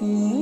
Mm-hmm.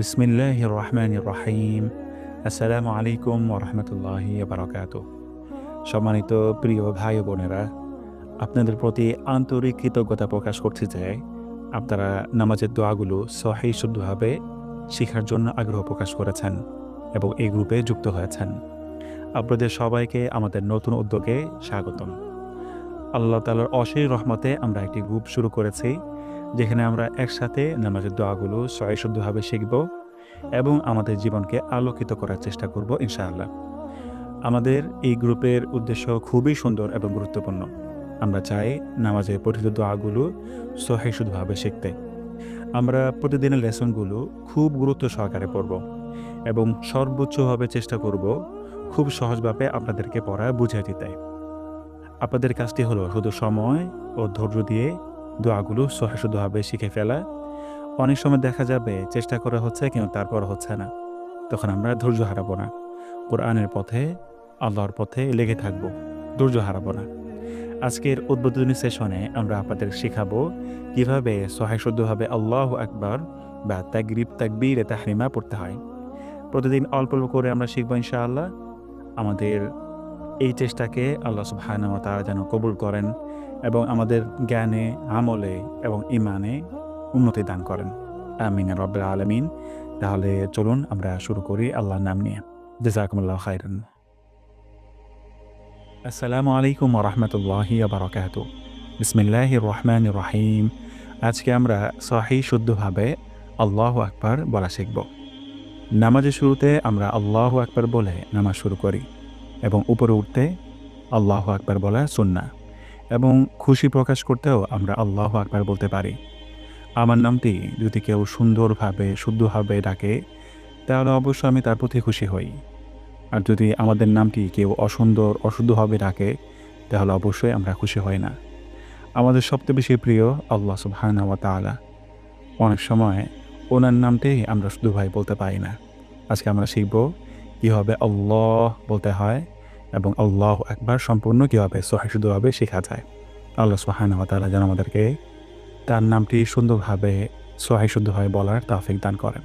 বিসমিল্লাহ রহমান রহিম আসসালামু আলাইকুম ওরহমতুল্লাহি বারকাত সম্মানিত প্রিয় ভাই বোনেরা, আপনাদের প্রতি আন্তরিক কৃতজ্ঞতা প্রকাশ করছি যে আপনারা নামাজের দোয়াগুলো সহি শুদ্ধভাবে শেখার জন্য আগ্রহ প্রকাশ করেছেন এবং এই গ্রুপে যুক্ত হয়েছেন। আপনাদের সবাইকে আমাদের নতুন উদ্যোগে স্বাগতম। আল্লাহ তালার অশেষ রহমতে আমরা একটি গ্রুপ শুরু করেছি। যেখানে আমরা একসাথে নামাজের দোয়াগুলো সহি শুদ্ধভাবে শিখব এবং আমাদের জীবনকে আলোকিত করার চেষ্টা করব, ইনশাআল্লাহ। আমাদের এই গ্রুপের উদ্দেশ্য খুবই সুন্দর এবং গুরুত্বপূর্ণ। আমরা চাই নামাজের পঠিত দোয়াগুলো সহি শুদ্ধভাবে শিখতে। আমরা প্রতিদিনের লেসনগুলো খুব গুরুত্ব সহকারে পড়ব এবং সর্বোচ্চভাবে চেষ্টা করব খুব সহজভাবে আপনাদেরকে পড়া বুঝিয়ে দিতে। আপনাদের কাজটি হলো শুধু সময় ও ধৈর্য দিয়ে দোয়াগুলো সহশুদ্ধভাবে শিখে ফেলা। অনেক সময় দেখা যাবে চেষ্টা করা হচ্ছে কিন্তু তারপর হচ্ছে না। তখন আমরা ধৈর্য হারাবো না। কোরআনের পথে, আল্লাহর পথে লেগে থাকব। ধৈর্য হারাবো না। আজকের উদ্বোধনী সেশনে আমরা আপনাদের শেখাবো কীভাবে সহায়শুদ্ধভাবে আল্লাহ আকবার বা তাগরিব তাকবীর তাহরিমা পড়তে হয়। প্রতিদিন অল্প অল্প করে আমরা শিখব ইনশাআল্লাহ। আমাদের এই চেষ্টাকে আল্লাহ সুবহানাহু ওয়া তাআলা যেন কবুল করেন। এবং আমাদের জ্ঞানে, আমলে এবং ইমানে উন্নতি দান করেন। আমিন রব্বুল আলমিন। তাহলে চলুন আমরা শুরু করি আল্লাহর নাম নিয়ে। জাজাকুমুল্লাহ খাইরান। আসসালামু আলাইকুম রহমতুল্লাহি বারকাত। বিসমিল্লাহ রহমান রহিম। আজকে আমরা সহি শুদ্ধভাবে আল্লাহ আকবার বলা শিখব। নামাজের শুরুতে আমরা আল্লাহ আকবার বলে নামাজ শুরু করি এবং উপরে উঠতে আল্লাহ আকবার বলা সুন্না এবং খুশি প্রকাশ করতেও আমরা আল্লাহ আকবার বলতে পারি। আমার নামটি যদি কেউ সুন্দরভাবে, শুদ্ধভাবে ডাকে, তাহলে অবশ্যই আমি তার প্রতি খুশি হই। আর যদি আমাদের নামটি কেউ অসুন্দর, অশুদ্ধভাবে ডাকে, তাহলে অবশ্যই আমরা খুশি হই না। আমাদের সবচেয়ে বেশি প্রিয় আল্লাহ সুবহানা ওয়া তাআলা। অনেক সময় ওনার নামটাই আমরা শুধু ভাই বলতে পারি না। আজকে আমরা শিখব কীভাবে আল্লাহ বলতে হয় এবং আল্লাহ একবার সম্পূর্ণ কীভাবে সহিশুদ্ধভাবে শেখা যায়। আল্লাহ সুহানা তালা যেন আমাদেরকে তার নামটি সুন্দরভাবে সহিশুদ্ধভাবে বলার তাফিক দান করেন।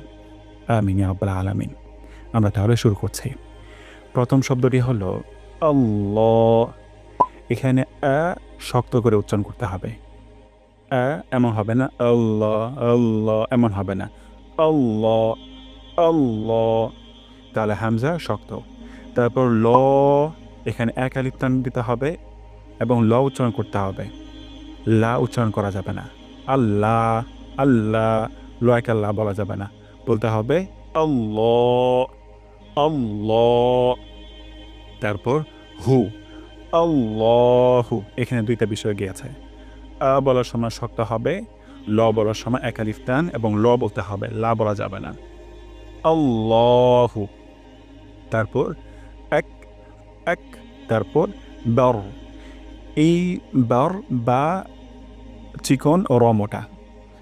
আমিন আব্বাল আলামিন। আমরা তাহলে শুরু করছি। প্রথম শব্দটি হলো আল্লাহ। এখানে আ শক্ত করে উচ্চারণ করতে হবে। আ এমন হবে না, আল্লাহ আল্লাহ, এমন হবে না। আল্লাহ আল্লাহ। তাহলে হামজা শক্ত। তারপর ল এখানে এক আলিফ টান দিতে হবে এবং ল উচ্চারণ করতে হবে। লা উচ্চারণ করা যাবে না। আল্লাহ আল্লাহ ল এক আল্লাহ বলা যাবে না। বলতে হবে তারপর হু, আল্লাহু। এখানে দুইটা বিষয় গিয়েছে আ বলার সময় শক্ত হবে, ল বলার সময় এক আলিফ টান এবং ল বলতে হবে, লা বলা যাবে না। আল্লাহু। তারপর এক, তারপর বর। এই বর বা চিকন ও রমোটা,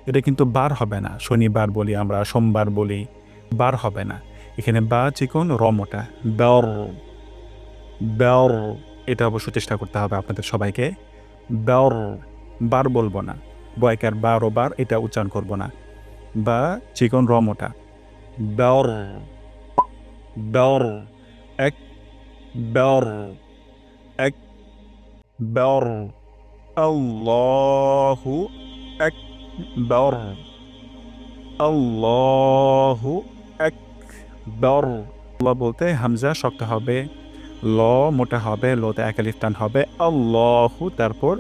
এটা কিন্তু বার হবে না। শনিবার বলি আমরা, সোমবার বলি, বার হবে না। এখানে বা, চিকন, রমোটা, বর। বর, এটা অবশ্য চেষ্টা করতে হবে আপনাদের সবাইকে। বর, বার বলব না। বয়কার বার ও বার, এটা উচ্চারণ করব না। বা, চিকন রমোটা, বর বর, এক بر أكبر الله أكبر الله أكبر আল্লাহ বলতে হামজা শক্ত হবে ল মোটা হবে লোতে একালিফ টান হবে আল্লাহু তারপর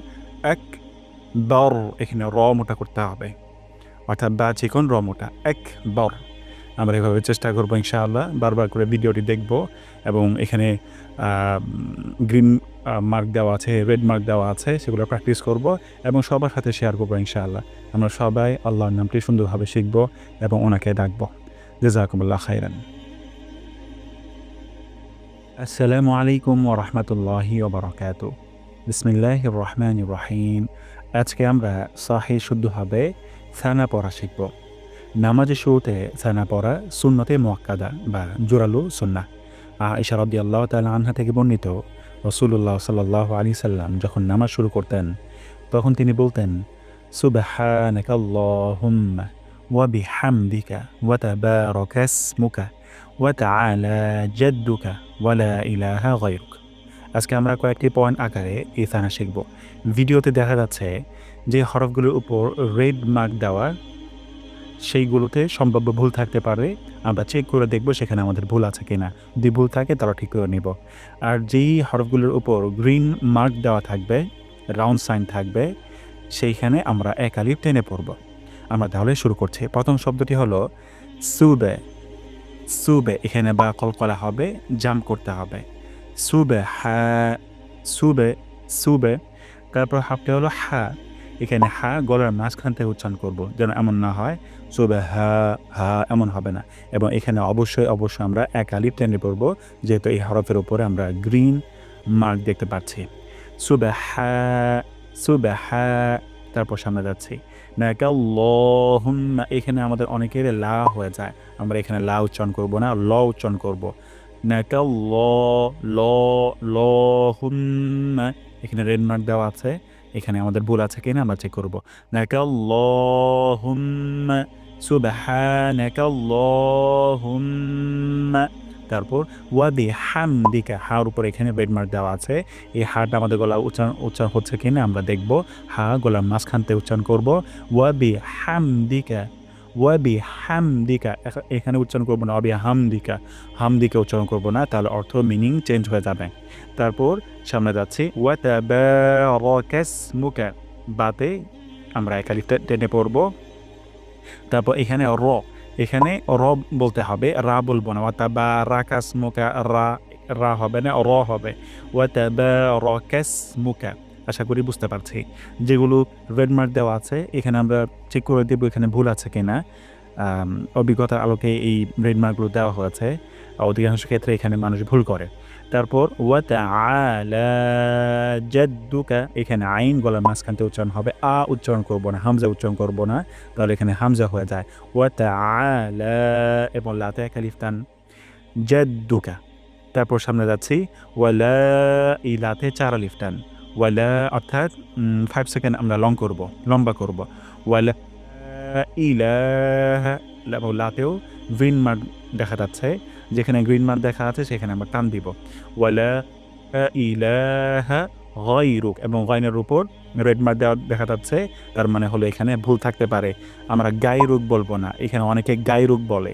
এক বর এখানে র মোটা করতে হবে অর্থাৎ বা চিকন র মোটা এক বর আমরা এভাবে চেষ্টা করব ইনশাআল্লাহ, বারবার করে ভিডিওটি দেখব এবং এখানে গ্রিন মার্ক দেওয়া আছে, রেড মার্ক দেওয়া আছে, সেগুলো প্র্যাকটিস করব এবং সবার সাথে শেয়ার করব ইনশাআল্লাহ। আমরা সবাই আল্লাহর নামটি সুন্দরভাবে শিখব এবং ওনাকে ডাকবো। জেজাকুমুল্লাহ খাইরান। আসসালামু আলাইকুম ও ওরহমতুল্লাহি ওবরাকাত বিসমিল্লাহ রহমান রহিম। আজকে আমরা সাহি শুদ্ধভাবে সানা পড়া শিখব। নামাজের শুরুতে সানা পড়া সুন্নতে মোয়াক্কাদা বা জোরালো সুন্না আশা রদি আল্লাহ তালা আনহা থেকে বর্ণিত রসুল্লাহ সাল্লাহ আলী সাল্লাম যখন নামাজ শুরু করতেন তখন তিনি বলতেন সুবাহানাকাল্লাহুম্মা وبحمدك وتبارك اسمك وتعالى جدك ولا إله غيرك আজকে আমরা কয়েকটি পয়েন্ট আকারে এই থানা শিখব ভিডিওতে দেখা যাচ্ছে যে হরফগুলোর উপর রেড মার্ক দেওয়া সেইগুলোতে সম্ভাব্য ভুল থাকতে পারে। আমরা চেক করে দেখব সেখানে আমাদের ভুল আছে কি না যদি ভুল থাকে তারা ঠিক করে নিব। আর যেই হরফগুলোর উপর গ্রিন মার্ক দেওয়া থাকবে রাউন্ড সাইন থাকবে, সেইখানে আমরা একালি টেনে পড়ব। আমরা তাহলে শুরু করছি। প্রথম শব্দটি হলো সুবে। সুবে এখানে বা কলকলা হবে, জাম করতে হবে। সুবে হা, সুবে সুবে। তারপর হাফটি হলো হা। এখানে হা, গলার মাঝখান থেকে উচ্চারণ করব যেন এমন না হয়, সুবে হা হা, এমন হবে না। এবং এখানে অবশ্যই অবশ্যই আমরা এক আলিপ টেনে পড়ব, যেহেতু এই হরফের উপরে আমরা গ্রিন মার্ক দেখতে পাচ্ছি। সুবে হা সুবে হা, তারপর সামনে যাচ্ছি। নাকাল্লাহুম্মা এখানে আমাদের অনেকের লা হয়ে যায়। আমরা এখানে লা উচ্চারণ করব না, ল উচ্চারণ করব। ল ল, হুম্মা, এখানে রেড মার্ক দেওয়া আছে। এখানে আমাদের ভুল আছে কিনা আমরা চেক করব। তারপর ওয়াদি হামদিকা হার উপর এখানে বেডমার্ক দেওয়া আছে। এই হাটা আমাদের গলা উচ্চারণ উচ্চারণ হচ্ছে কিনা আমরা দেখব। হা, গলার মাঝখানতে উচ্চারণ করব। ওয়াবি হামদিকা ওয়াবি হামদিকা এখানে উচ্চারণ করব না অবি হামদিকা হামদিকা উচ্চারণ করব না, তাহলে অর্থ মিনিং চেঞ্জ হয়ে যাবে। তারপর সামনে যাচ্ছি, ওয়াতাবারাকাসমুকা, বাতে আমরা একালিফটা টেনে পড়ব। তারপর এখানে র এখানে র বলতে হবে, রা বলব না ওয়াতাবা রাকাসমুকা রা রা হবে না, র হবে। ওয়াতাবারাকাসমুকা। আশা করি বুঝতে পারছি। যেগুলো রেডমার্ক দেওয়া আছে, এখানে আমরা চেক করে দেবো এখানে ভুল আছে কি না অভিজ্ঞতার আলোকে এই রেডমার্কগুলো দেওয়া হয়েছে। অধিকাংশ ক্ষেত্রে এখানে মানুষ ভুল করে। তারপর এখানে আইন গলার মাঝখানতে উচ্চারণ হবে। আ উচ্চারণ করব না, হামজা উচ্চারণ করব না। তাহলে এখানে হামজা হয়ে যায়। ওয়াতাআলা এবং লাতে কালিফতান জাদ্দুকা তারপর সামনে যাচ্ছি। ওয়ালা ইলাতে চার আলিফটান ওয়ালা অর্থাৎ ফাইভ সেকেন্ড আমরা লং করব, লম্বা করব। ওয়ালা এবং লাতেও গ্রিন মার্ক দেখা যাচ্ছে, যেখানে গ্রিন মার্ক দেখা আছে, সেখানে আমরা টান দিব। ওয়ালা ইলাহা গয়রুক, এবং গয়নের উপর রেড মার্ক দেওয়া দেখা যাচ্ছে, তার মানে হলো এখানে ভুল থাকতে পারে। আমরা গাইরুক বলব না, এখানে অনেকে গাইরুক বলে।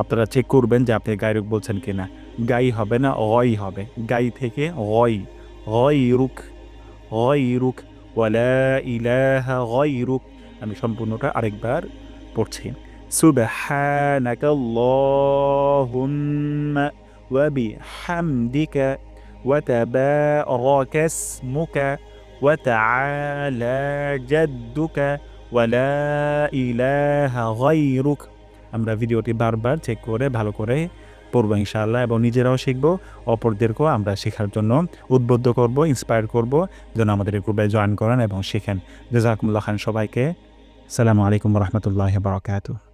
আপনারা চেক করবেন যে আপনি গাইরুক বলছেন কিনা। গাই হবে না অই হবে। গাই থেকে অই গয়রুক গয়রুক ওয়ালা ইলাহা গয়রুক আমি সম্পূর্ণটা আরেকবার পড়ছি سبحانك اللهم وبحمدك وتبارك اسمك وتعالى جدك ولا إله غيرك আমরা ভিডিওটি বারবার চেক করে ভালো করে পড়ব ইনশাআল্লাহ এবং নিজেরাও শিখব, অপরদেরকেও আমরা শেখার জন্য উদ্বুদ্ধ করব ইন্সপায়ার করব, যেন আমাদের গ্রুপে জয়েন করেন এবং শেখেন। জাজাকুমুল্লাহ খান সবাইকে। সালামু আলাইকুম রহমতুল্লাহ বারকাতুহ।